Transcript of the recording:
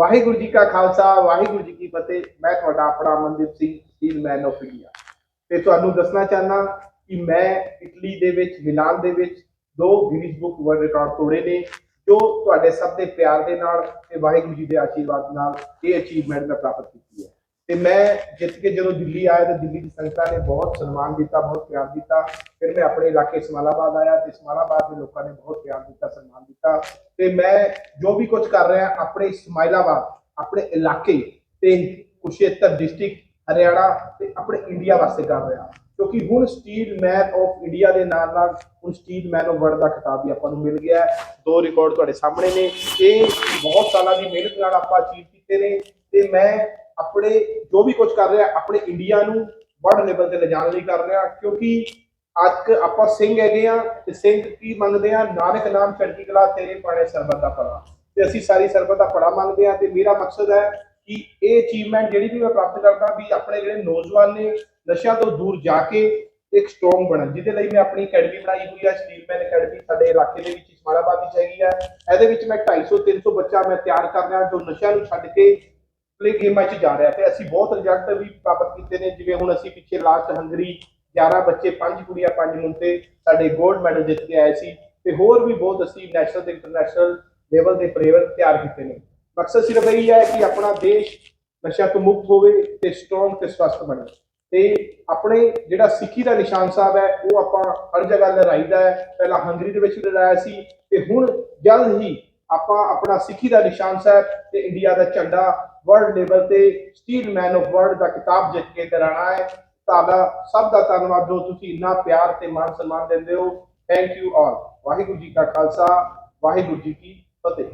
ਵਾਹਿਗੁਰੂ ਜੀ ਕਾ ਖਾਲਸਾ, ਵਾਹਿਗੁਰੂ ਜੀ ਕੀ ਫਤਿਹ। ਮੈਂ ਤੁਹਾਡਾ ਆਪਣਾ Amandeep Singh steel man of India ਤੇ ਤੁਹਾਨੂੰ ਦੱਸਣਾ ਚਾਹਨਾ ਕਿ ਮੈਂ ਇਟਲੀ ਦੇ ਵਿੱਚ, ਮਿਲਾਨ ਦੇ ਵਿੱਚ ਦੋ ਗਿਨੀਜ਼ ਬੁੱਕ ਵਰਲਡ ਰਿਕਾਰਡ ਤੋੜੇ ਨੇ, ਜੋ ਤੁਹਾਡੇ ਸਭ ਦੇ ਪਿਆਰ ਦੇ ਨਾਲ ਤੇ ਵਾਹਿਗੁਰੂ ਜੀ ਦੇ ਆਸ਼ੀਰਵਾਦ ਨਾਲ ਇਹ ਅਚੀਵਮੈਂਟ ਮੈਂ ਪ੍ਰਾਪਤ ਕੀਤੀ ਹੈ। ਤੇ ਮੈਂ ਜਿੱਤ ਕੇ ਜਦੋਂ ਦਿੱਲੀ ਆਇਆ ਤਾਂ ਦਿੱਲੀ ਦੀ ਸੰਗਤਾਂ ਨੇ ਬਹੁਤ ਸਨਮਾਨ ਦਿੱਤਾ, ਬਹੁਤ ਪਿਆਰ ਦਿੱਤਾ। ਫਿਰ ਮੈਂ ਆਪਣੇ ਇਲਾਕੇ ਇਸਮਾਇਲਾਬਾਦ ਆਇਆ ਤੇ ਇਸਮਾਇਲਾਬਾਦ ਦੇ ਲੋਕਾਂ ਨੇ ਬਹੁਤ ਪਿਆਰ ਦਿੱਤਾ, ਸਨਮਾਨ ਦਿੱਤਾ। ਤੇ ਮੈਂ ਜੋ ਵੀ ਕੁਝ ਕਰ ਰਿਹਾ, ਆਪਣੇ ਇਸਮਾਇਲਾਬਾਦ, ਆਪਣੇ ਇਲਾਕੇ ਤੇ ਕੁਸ਼ੇਤਰ ਡਿਸਟ੍ਰਿਕਟ ਹਰਿਆਣਾ ਤੇ ਆਪਣੇ ਇੰਡੀਆ ਵਾਸਤੇ ਕਰ ਰਿਹਾ। ਕਿਉਂਕਿ ਹੁਣ ਸਟੀਲ ਮੈਨ ਆਫ ਇੰਡੀਆ ਦੇ ਨਾਲ ਨਾਲ ਹੁਣ ਸਟੀਲ ਮੈਨ ਆਫ ਵਰਲਡ ਦਾ ਖਿਤਾਬ ਵੀ ਆਪਾਂ ਨੂੰ ਮਿਲ ਗਿਆ ਦੋ ਰਿਕਾਰਡ ਤੁਹਾਡੇ ਸਾਹਮਣੇ ਨੇ। ਇਹ ਬਹੁਤ ਸਾਲਾਂ ਦੀ ਮਿਹਨਤ ਨਾਲ ਆਪਾਂ ਅਚੀਵ ਕੀਤੇ ਨੇ। ਤੇ ਮੈਂ ਆਪਣੇ ਜੋ ਵੀ ਕੁਝ ਕਰ ਰਿਹਾ, ਆਪਣੇ ਇੰਡੀਆ ਨੂੰ ਵਰਲਡ ਲੈਵਲ ਤੇ ਲਿਜਾਣ ਲਈ ਕਰ ਰਿਹਾ, ਕਿਉਂਕਿ ਅੱਜ ਆਪਾਂ ਸਿੰਘ ਹੈਗੇ ਆ ਤੇ ਸਿੰਘ ਕੀ ਮੰਗਦੇ ਆ? ਨਾਨਕ ਨਾਮ ਚੜ੍ਹਦੀ ਕਲਾ ਤੇਰੇ ਪਾਣੇ ਸਰਬਤ ਦਾ ਭਲਾ। ਤੇ ਅਸੀਂ ਸਾਰੀ ਸਰਬਤ ਦਾ ਭਲਾ ਮੰਗਦੇ ਆ ਤੇ ਮੇਰਾ ਮਕਸਦ ਹੈ ਕਿ ਇਹ ਅਚੀਵਮੈਂਟ ਜਿਹੜੀ ਵੀ ਮੈਂ ਪ੍ਰਾਪਤ ਕਰਦਾ ਵੀ ਆਪਣੇ ਜਿਹੜੇ ਨੌਜਵਾਨ ਨੇ ਨਸ਼ਿਆਂ ਤੋਂ ਦੂਰ ਜਾ ਕੇ ਇੱਕ ਸਟਰੋਂਗ ਬਣਨ, ਜਿਹਦੇ ਲਈ ਮੈਂ ਆਪਣੀ ਅਕੈਡਮੀ ਬਣਾਈ ਹੋਈ ਹੈ ਸਟੀਲਮੈਨ ਅਕੈਡਮੀ ਸਾਡੇ ਇਲਾਕੇ ਦੇ ਵਿੱਚ ਇਸਮਾਇਲਾਬਾਦ ਵਿੱਚ ਹੈਗੀ ਹੈ ਇਹਦੇ ਵਿੱਚ ਮੈਂ 250 300 ਬੱਚਾ ਮੈਂ ਤਿਆਰ ਕਰ ਰਿਹਾ ਜੋ ਨਸ਼ਿਆਂ ਨੂੰ ਛੱਡ ਕੇ ਪਲੇ ਗੇਮਾਂ 'ਚ ਜਾ ਰਿਹਾ ਤੇ ਅਸੀਂ ਬਹੁਤ ਰਿਜ਼ਲਟ ਵੀ ਪ੍ਰਾਪਤ ਕੀਤੇ ਨੇ, ਜਿਵੇਂ ਹੁਣ ਅਸੀਂ ਪਿੱਛੇ ਲਾਸਟ ਹੰਗਰੀ 11 ਬੱਚੇ, ਪੰਜ ਕੁੜੀਆਂ, ਪੰਜ ਮੁੰਡੇ ਸਾਡੇ 골ਡ ਮੈਡਲ ਜਿੱਤ ਕੇ ਆਏ ਸੀ ਤੇ ਹੋਰ ਵੀ ਬਹੁਤ ਅਸੀਂ ਨੈਸ਼ਨਲ ਤੇ ਇੰਟਰਨੈਸ਼ਨਲ ਲੈਵਲ ਦੇ ਪਲੇਅਰ ਤਿਆਰ ਕੀਤੇ ਨੇ। ਮਕਸਦ ਸਿਰਫ ਇਹ ਹੈ ਕਿ ਆਪਣਾ ਦੇਸ਼ ਨਸ਼ਾ ਤੋਂ ਮੁਕਤ ਹੋਵੇ ਤੇ ਸਟਰੋਂਗ ਤੇ ਸਵਸਥ ਬਣੇ। ਤੇ ਆਪਣੇ ਜਿਹੜਾ ਸਿੱਖੀ ਦਾ ਨਿਸ਼ਾਨ ਸਾਹਿਬ ਹੈ, ਉਹ ਆਪਾਂ ਹਰ ਜਗ੍ਹਾ ਲਹਿਰਾਈਦਾ ਹੈ। ਪਹਿਲਾਂ ਹੰਗਰੀ ਦੇ ਵਿੱਚ ਲਹਿਰਾਇਆ ਸੀ ਤੇ ਹੁਣ ਜਲਦ ਹੀ ਆਪਾਂ ਆਪਣਾ ਸਿੱਖੀ ਦਾ ਨਿਸ਼ਾਨ ਸਾਹਿਬ ਤੇ ਇੰਡੀਆ ਦਾ ਝੰਡਾ ਵਰਲਡ ਲੈਵਲ ਤੇ ਸਟੀਲ ਮੈਨ ਆਫ ਵਰਲਡ ਦਾ ਖਿਤਾਬ ਜਿੱਤ ਕੇ ਦਰਾਣਾ ਹੈ। ਤੁਹਾਡਾ ਸਭ ਦਾ ਧੰਨਵਾਦ ਜੋ ਤੁਸੀਂ ਇੰਨਾ ਪਿਆਰ ਤੇ ਮਾਨ ਸਨਮਾਨ ਦਿੰਦੇ ਹੋ। Thank you all Waheguru ji ਕਾ ਖਾਲਸਾ, ਵਾਹਿਗੁਰੂ ਜੀ ਕੀ ਫਤਿਹ।